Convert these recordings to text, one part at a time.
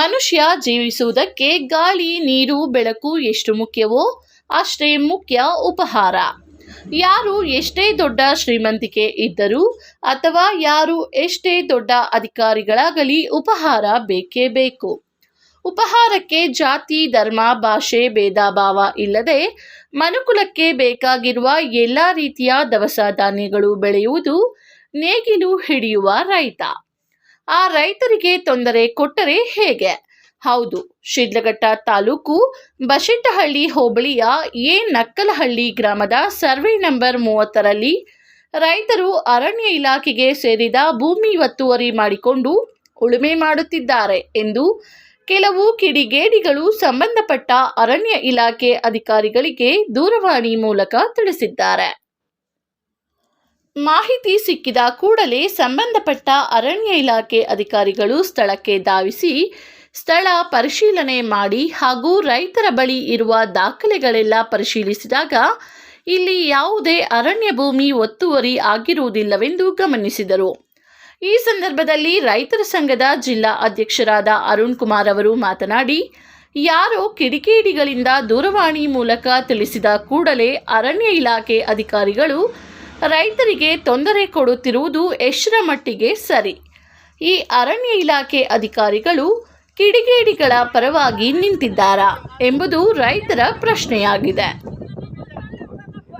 ಮನುಷ್ಯ ಜೀವಿಸುವುದಕ್ಕೆ ಗಾಳಿ, ನೀರು, ಬೆಳಕು ಎಷ್ಟು ಮುಖ್ಯವೋ ಅಷ್ಟೇ ಮುಖ್ಯ ಉಪಹಾರ. ಯಾರು ಎಷ್ಟೇ ದೊಡ್ಡ ಶ್ರೀಮಂತಿಕೆ ಇದ್ದರೂ ಅಥವಾ ಯಾರು ಎಷ್ಟೇ ದೊಡ್ಡ ಅಧಿಕಾರಿಗಳಾಗಲಿ ಉಪಹಾರ ಬೇಕೇ ಬೇಕು. ಉಪಹಾರಕ್ಕೆ ಜಾತಿ, ಧರ್ಮ, ಭಾಷೆ, ಭೇದ ಭಾವ ಇಲ್ಲದೆ ಮನುಕುಲಕ್ಕೆ ಬೇಕಾಗಿರುವ ಎಲ್ಲ ರೀತಿಯ ದವಸ ಧಾನ್ಯಗಳು ಬೆಳೆಯುವುದು ನೇಗಿಲು ಹಿಡಿಯುವ ರೈತ. ಆ ರೈತರಿಗೆ ತೊಂದರೆ ಕೊಟ್ಟರೆ ಹೇಗೆ? ಹೌದು, ಶಿಡ್ಲಘಟ್ಟ ತಾಲೂಕು ಬಶೆಟ್ಟಹಳ್ಳಿ ಹೋಬಳಿಯ ಎ ನಕ್ಕಲಹಳ್ಳಿ ಗ್ರಾಮದ ಸರ್ವೆ ನಂಬರ್ ಮೂವತ್ತರಲ್ಲಿ ರೈತರು ಅರಣ್ಯ ಇಲಾಖೆಗೆ ಸೇರಿದ ಭೂಮಿ ಒತ್ತುವರಿ ಮಾಡಿಕೊಂಡು ಉಳುಮೆ ಮಾಡುತ್ತಿದ್ದಾರೆ ಎಂದು ಕೆಲವು ಕಿಡಿಗೇಡಿಗಳು ಸಂಬಂಧಪಟ್ಟ ಅರಣ್ಯ ಇಲಾಖೆ ಅಧಿಕಾರಿಗಳಿಗೆ ದೂರವಾಣಿ ಮೂಲಕ ತಿಳಿಸಿದ್ದಾರೆ. ಮಾಹಿತಿ ಸಿಕ್ಕಿದ ಕೂಡಲೇ ಸಂಬಂಧಪಟ್ಟ ಅರಣ್ಯ ಇಲಾಖೆ ಅಧಿಕಾರಿಗಳು ಸ್ಥಳಕ್ಕೆ ಧಾವಿಸಿ ಸ್ಥಳ ಪರಿಶೀಲನೆ ಮಾಡಿ ಹಾಗೂ ರೈತರ ಬಳಿ ಇರುವ ದಾಖಲೆಗಳೆಲ್ಲ ಪರಿಶೀಲಿಸಿದಾಗ ಇಲ್ಲಿ ಯಾವುದೇ ಅರಣ್ಯ ಭೂಮಿ ಒತ್ತುವರಿ ಆಗಿರುವುದಿಲ್ಲವೆಂದು ಗಮನಿಸಿದರು. ಈ ಸಂದರ್ಭದಲ್ಲಿ ರೈತರ ಸಂಘದ ಜಿಲ್ಲಾ ಅಧ್ಯಕ್ಷರಾದ ಅರುಣ್ ಕುಮಾರ್ ಅವರು ಮಾತನಾಡಿ, ಯಾರೋ ಕಿಡಿಕೇಡಿಗಳಿಂದ ದೂರವಾಣಿ ಮೂಲಕ ತಿಳಿಸಿದ ಕೂಡಲೇ ಅರಣ್ಯ ಇಲಾಖೆ ಅಧಿಕಾರಿಗಳು ರೈತರಿಗೆ ತೊಂದರೆ ಕೊಡುತ್ತಿರುವುದು ಎಷ್ಟರ ಮಟ್ಟಿಗೆ ಸರಿ? ಈ ಅರಣ್ಯ ಇಲಾಖೆ ಅಧಿಕಾರಿಗಳು ಕಿಡಿಗೇಡಿಗಳ ಪರವಾಗಿ ನಿಂತಿದ್ದಾರಾ ಎಂಬುದು ರೈತರ ಪ್ರಶ್ನೆಯಾಗಿದೆ.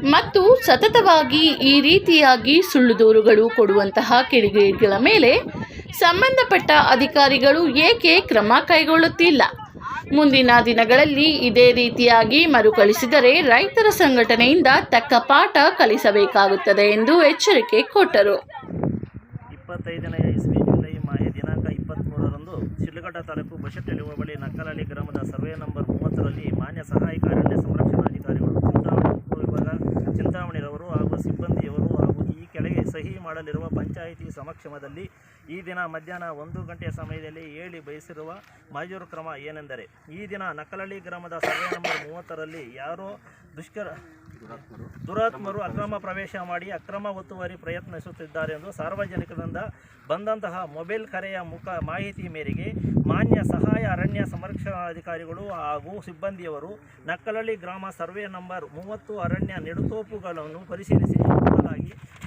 ಮತ್ತು ಸತತವಾಗಿ ಈ ರೀತಿಯಾಗಿ ಸುಳ್ಳು ದೂರುಗಳು ಕೊಡುವಂತಹ ಕಿಡಿಗೇಡಿಗಳ ಮೇಲೆ ಸಂಬಂಧಪಟ್ಟ ಅಧಿಕಾರಿಗಳು ಏಕೆ ಕ್ರಮ ಕೈಗೊಳ್ಳುತ್ತಿಲ್ಲ? ಮುಂದಿನ ದಿನಗಳಲ್ಲಿ ಇದೇ ರೀತಿಯಾಗಿ ಮರುಕಳಿಸಿದರೆ ರೈತರ ಸಂಘಟನೆಯಿಂದ ತಕ್ಕ ಪಾಠ ಕಲಿಸಬೇಕಾಗುತ್ತದೆ ಎಂದು ಎಚ್ಚರಿಕೆ ಕೊಟ್ಟರು. ಇಪ್ಪತ್ತೈದನೇ ಇಸ್ವಿ ಜುಲೈ ಮಾಹೆ ದಿನಾಂಕ ಇಪ್ಪತ್ತ್ಮೂರರಂದು ಶಿಡ್ಲಘಟ್ಟ ತಾಲೂಕು ಬಶೆಟ್ಟಳ್ಳಿ ಹೋಬಳಿ ನಕ್ಕಲಹಳ್ಳಿ ಗ್ರಾಮದ ಸರ್ವೆ ನಂಬರ್ ಮೂವತ್ತರಲ್ಲಿ ಮಾನ್ಯ ಸಹಾಯಕ ಅರಣ್ಯ ಸಂರಕ್ಷಣಾಧಿಕಾರಿಗಳು ಚಿಂತಾಮಣಿ ಉಪವಿಭಾಗ ಚಿಂತಾಮಣಿರವರು ಹಾಗೂ ಸಿಬ್ಬಂದಿಯವರು ಹಾಗೂ ಈ ಕೆಳಗೆ ಸಹಿ ಮಾಡಲಿರುವ ಪಂಚಾಯಿತಿ ಸಮಕ್ಷಮದಲ್ಲಿ ಈ ದಿನ ಮಧ್ಯಾಹ್ನ ಒಂದು ಗಂಟೆಯ ಸಮಯದಲ್ಲಿ ಹೇಳಿ ಬಯಸಿರುವ ಮಾಜೂರು ಕ್ರಮ ಏನೆಂದರೆ, ಈ ದಿನ ನಕಲಳ್ಳಿ ಗ್ರಾಮದ ಸರ್ವೆ ನಂಬರ್ ಮೂವತ್ತರಲ್ಲಿ ಯಾರೋ ದುಷ್ಕರ ದುರಾತ್ಮರು ಅಕ್ರಮ ಪ್ರವೇಶ ಮಾಡಿ ಅಕ್ರಮ ಒತ್ತುವರಿ ಪ್ರಯತ್ನಿಸುತ್ತಿದ್ದಾರೆ ಎಂದು ಸಾರ್ವಜನಿಕರಿಂದ ಬಂದಂತಹ ಮೊಬೈಲ್ ಕರೆಯ ಮುಖ ಮಾಹಿತಿ ಮೇರೆಗೆ ಮಾನ್ಯ ಸಹಾಯ ಅರಣ್ಯ ಸಂರಕ್ಷಣಾಧಿಕಾರಿಗಳು ಹಾಗೂ ಸಿಬ್ಬಂದಿಯವರು ನಕ್ಕಲಹಳ್ಳಿ ಗ್ರಾಮ ಸರ್ವೆ ನಂಬರ್ ಮೂವತ್ತು ಅರಣ್ಯ ನೆಡುತೋಪುಗಳನ್ನು ಪರಿಶೀಲಿಸಿ,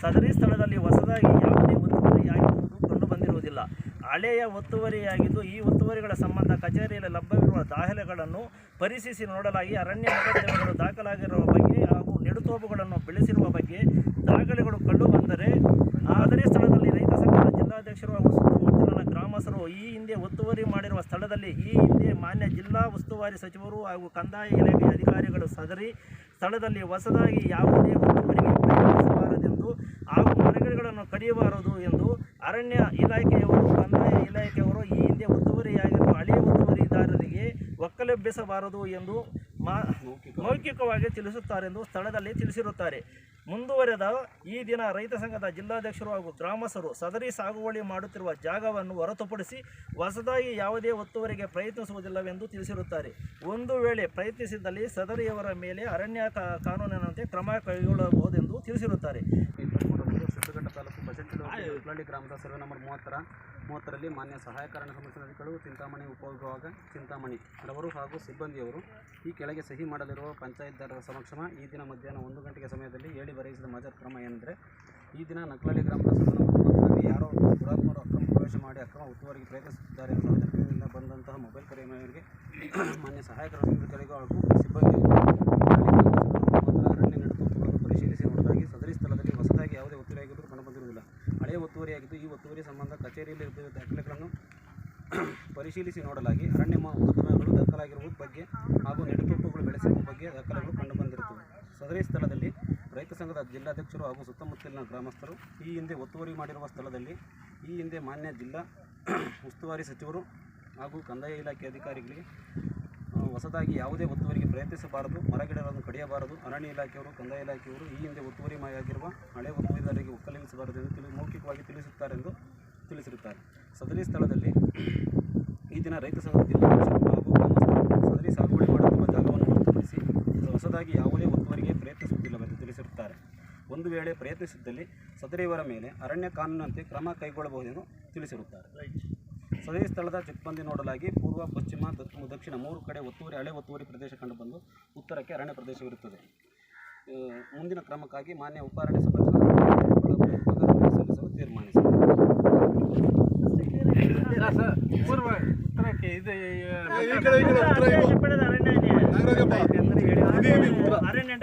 ಸದರಿ ಸ್ಥಳದಲ್ಲಿ ಹೊಸದಾಗಿ ಯಾವುದೇ ಹಳೆಯ ಒತ್ತುವರಿಯಾಗಿದ್ದು ಈ ಒತ್ತುವರಿಗಳ ಸಂಬಂಧ ಕಚೇರಿಯಲ್ಲಿ ಲಭ್ಯವಿರುವ ದಾಖಲೆಗಳನ್ನು ಪರಿಶೀಲಿಸಿ ನೋಡಲಾಗಿ ಅರಣ್ಯ ಮೊಕದ್ದಮೆಗಳು ದಾಖಲಾಗಿರುವ ಬಗ್ಗೆ ಹಾಗೂ ನೆಡುತೋಪುಗಳನ್ನು ಬೆಳೆಸಿರುವ ಬಗ್ಗೆ ದಾಖಲೆಗಳು ಕಂಡುಬಂದರೆ ಆದರೆ ಸ್ಥಳದಲ್ಲಿ ರೈತ ಸಂಘದ ಜಿಲ್ಲಾಧ್ಯಕ್ಷರು ಹಾಗೂ ಸುತ್ತಮುತ್ತಲಿನ ಗ್ರಾಮಸ್ಥರು ಈ ಹಿಂದೆ ಒತ್ತುವರಿ ಮಾಡಿರುವ ಸ್ಥಳದಲ್ಲಿ ಈ ಹಿಂದೆ ಮಾನ್ಯ ಜಿಲ್ಲಾ ಉಸ್ತುವಾರಿ ಸಚಿವರು ಹಾಗೂ ಕಂದಾಯ ಇಲಾಖೆ ಅಧಿಕಾರಿಗಳು ಸದರಿ ಸ್ಥಳದಲ್ಲಿ ಹೊಸದಾಗಿ ಯಾವುದೇ ಒತ್ತುವರಿಗೆ ಪ್ರಯತ್ನಿಸಬಾರದೆಂದು ಹಾಗೂ ಮರಗಿಡಗಳನ್ನು ಕಡಿಯಬಾರದು ಎಂದು ಅರಣ್ಯ ಇಲಾಖೆಯವರು ಕಂದಾಯ ಇಲಾಖೆಯವರು ಈ ಹಿಂದೆ ಒತ್ತುವರಿಯಾಗಿರುವ ಹಳೆಯ ಒತ್ತುವರಿದಾರರಿಗೆ ಒಕ್ಕಲೆಬ್ಬಿಸಬಾರದು ಎಂದು ಮಾ, ಮೌಖಿಕವಾಗಿ ತಿಳಿಸುತ್ತಾರೆಂದು ಸ್ಥಳದಲ್ಲಿ ತಿಳಿಸಿರುತ್ತಾರೆ. ಮುಂದುವರೆದ ಈ ದಿನ ರೈತ ಸಂಘದ ಜಿಲ್ಲಾಧ್ಯಕ್ಷರು ಹಾಗೂ ಗ್ರಾಮಸ್ಥರು ಸದರಿ ಸಾಗುವಳಿ ಮಾಡುತ್ತಿರುವ ಜಾಗವನ್ನು ಹೊರತುಪಡಿಸಿ ಹೊಸದಾಗಿ ಯಾವುದೇ ಒತ್ತುವರಿಗೆ ಪ್ರಯತ್ನಿಸುವುದಿಲ್ಲವೆಂದು ತಿಳಿಸಿರುತ್ತಾರೆ. ಒಂದು ವೇಳೆ ಪ್ರಯತ್ನಿಸಿದಲ್ಲಿ ಸದರಿಯವರ ಮೇಲೆ ಅರಣ್ಯ ಕಾನೂನಿನಂತೆ ಕ್ರಮ ಕೈಗೊಳ್ಳಬಹುದೆಂದು ತಿಳಿಸಿರುತ್ತಾರೆ. ತಾಲೂಕು ಗ್ರಾಮದ ಸರ್ವೆ ನಂಬರ್ ಮೂವತ್ತರ ಮೂವತ್ತರಲ್ಲಿ ಮಾನ್ಯ ಸಹಾಯಕ ಅರಣ್ಯ ಸಂರಕ್ಷಣಾಧಿಕಾರಿಗಳು ಚಿಂತಾಮಣಿ ಉಪವಿಭಾಗ ಚಿಂತಾಮಣಿ ರವರು ಹಾಗೂ ಸಿಬ್ಬಂದಿಯವರು ಈ ಕೆಳಗೆ ಸಹಿ ಮಾಡಲಿರುವ ಪಂಚಾಯತ್ದಾರರ ಸಮಕ್ಷಮ ಈ ದಿನ ಮಧ್ಯಾಹ್ನ ಒಂದು ಗಂಟೆಗೆ ಸಮಯದಲ್ಲಿ ಹೇಳಿ ಬರೆಯಿಸಿದ ಮಜರ್ ಕ್ರಮ ಏನೆಂದರೆ, ಈ ದಿನ ನಕ್ಲಳ್ಳಿ ಗ್ರಾಮದ ಮೂವತ್ತರಲ್ಲಿ ಯಾರೋ ದುರಾತ್ಮರು ಅಕ್ರಮ ಪ್ರವೇಶ ಮಾಡಿ ಅಕ್ರಮ ಒತ್ತುವರಿಗೆ ಪ್ರಯತ್ನಿಸುತ್ತಿದ್ದಾರೆ ಸಾರ್ವಜನಿಕರಿಂದ ಬಂದಂತಹ ಮೊಬೈಲ್ ಕರೆ ಮಾನ್ಯ ಸಹಾಯಕ ಅಧಿಕಾರಿಗಳು ಹಾಗೂ ಸಿಬ್ಬಂದಿಯವರು ಅರಣ್ಯ ನೆಡುತೋಪುಗಳನ್ನು ಪರಿಶೀಲಿಸಿ ನೋಡಿದಾಗಿ ಸದರಿ ಸ್ಥಳದಲ್ಲಿ ಹೊಸದಾಗಿ ಯಾವುದೇ ಒತ್ತುವರಿಯಾಗಿರುವುದು ಕಂಡುಬಂದಿರುವುದಿಲ್ಲ ಹಳೆಯ ಒತ್ತುವರಿಯಾಗಿದ್ದು, ಈ ಒತ್ತುವರಿ ಸಂಬಂಧ ಕಚೇರಿಯಲ್ಲಿ ದಾಖಲೆಗಳನ್ನು ಪರಿಶೀಲಿಸಿ ನೋಡಲಾಗಿ ಅರಣ್ಯ ಮೊಕದ್ದಮೆಗಳು ದಾಖಲಾಗಿರುವ ಬಗ್ಗೆ ಹಾಗೂ ನೆಡುತೋಪುಗಳು ಬೆಳೆಸಿರುವ ಬಗ್ಗೆ ದಾಖಲೆಗಳು ಕಂಡುಬಂದಿರುತ್ತವೆ ಸದರಿ ಸ್ಥಳದಲ್ಲಿ ರೈತ ಸಂಘದ ಜಿಲ್ಲಾಧ್ಯಕ್ಷರು ಹಾಗೂ ಸುತ್ತಮುತ್ತಲಿನ ಗ್ರಾಮಸ್ಥರು ಈ ಹಿಂದೆ ಒತ್ತುವರಿ ಮಾಡಿರುವ ಸ್ಥಳದಲ್ಲಿ ಈ ಹಿಂದೆ ಮಾನ್ಯ ಜಿಲ್ಲಾ ಉಸ್ತುವಾರಿ ಸಚಿವರು ಹಾಗೂ ಕಂದಾಯ ಇಲಾಖೆ ಅಧಿಕಾರಿಗಳಿಗೆ ಹೊಸದಾಗಿ ಯಾವುದೇ ಒತ್ತುವರಿಗೆ ಪ್ರಯತ್ನಿಸಬಾರದು ಮರಗಿಡಗಳನ್ನು ಕಡಿಯಬಾರದು, ಅರಣ್ಯ ಇಲಾಖೆಯವರು, ಕಂದಾಯ ಇಲಾಖೆಯವರು ಈ ಹಿಂದೆ ಒತ್ತುವರಿ ಮಾಯಾಗಿರುವ ಹಳೆ ಒತ್ತುವರಿದಾರರಿಗೆ ಒಕ್ಕಲಿಸಬಾರದು ಎಂದು ತಿಳಿ, ಮೌಖಿಕವಾಗಿ ತಿಳಿಸುತ್ತಾರೆಂದು ತಿಳಿಸಿರುತ್ತಾರೆ. ಸದರಿ ಸ್ಥಳದಲ್ಲಿ ಈ ದಿನ ರೈತ ಸಂಘದ ಸದರಿ ಸಾಗುವಳಿ ಮಾಡುತ್ತಿರುವ ಜಾಗವನ್ನು ಹೊರತುಪಡಿಸಿ ಹೊಸದಾಗಿ ಯಾವುದೇ ಒತ್ತುವರಿಗೆ ಪ್ರಯತ್ನಿಸುತ್ತಿಲ್ಲವೆಂದು ತಿಳಿಸಿರುತ್ತಾರೆ. ಒಂದು ವೇಳೆ ಪ್ರಯತ್ನಿಸಿದ್ದಲ್ಲಿ ಸದರಿಯವರ ಮೇಲೆ ಅರಣ್ಯ ಕಾನೂನಿನಂತೆ ಕ್ರಮ ಕೈಗೊಳ್ಳಬಹುದೆಂದು ತಿಳಿಸಿರುತ್ತಾರೆ. ಸದರಿ ಸ್ಥಳದ ಚಕ್ಬಂದಿ ನೋಡಲಾಗಿ ಪೂರ್ವ ಪಶ್ಚಿಮ ದಕ್ಷಿಣ ಮೂರು ಕಡೆ ಒತ್ತುವರಿ ಹಳೆ ಒತ್ತುವರಿ ಪ್ರದೇಶ ಕಂಡುಬಂದು ಉತ್ತರಕ್ಕೆ ಅರಣ್ಯ ಪ್ರದೇಶವಿರುತ್ತದೆ ಮುಂದಿನ ಕ್ರಮಕ್ಕಾಗಿ ಮಾನ್ಯ ಉಪಾರಣ್ಯ ಸಲ್ಲಿಸಲು ತೀರ್ಮಾನಿಸಿದೆ. ಅರಣ್ಯ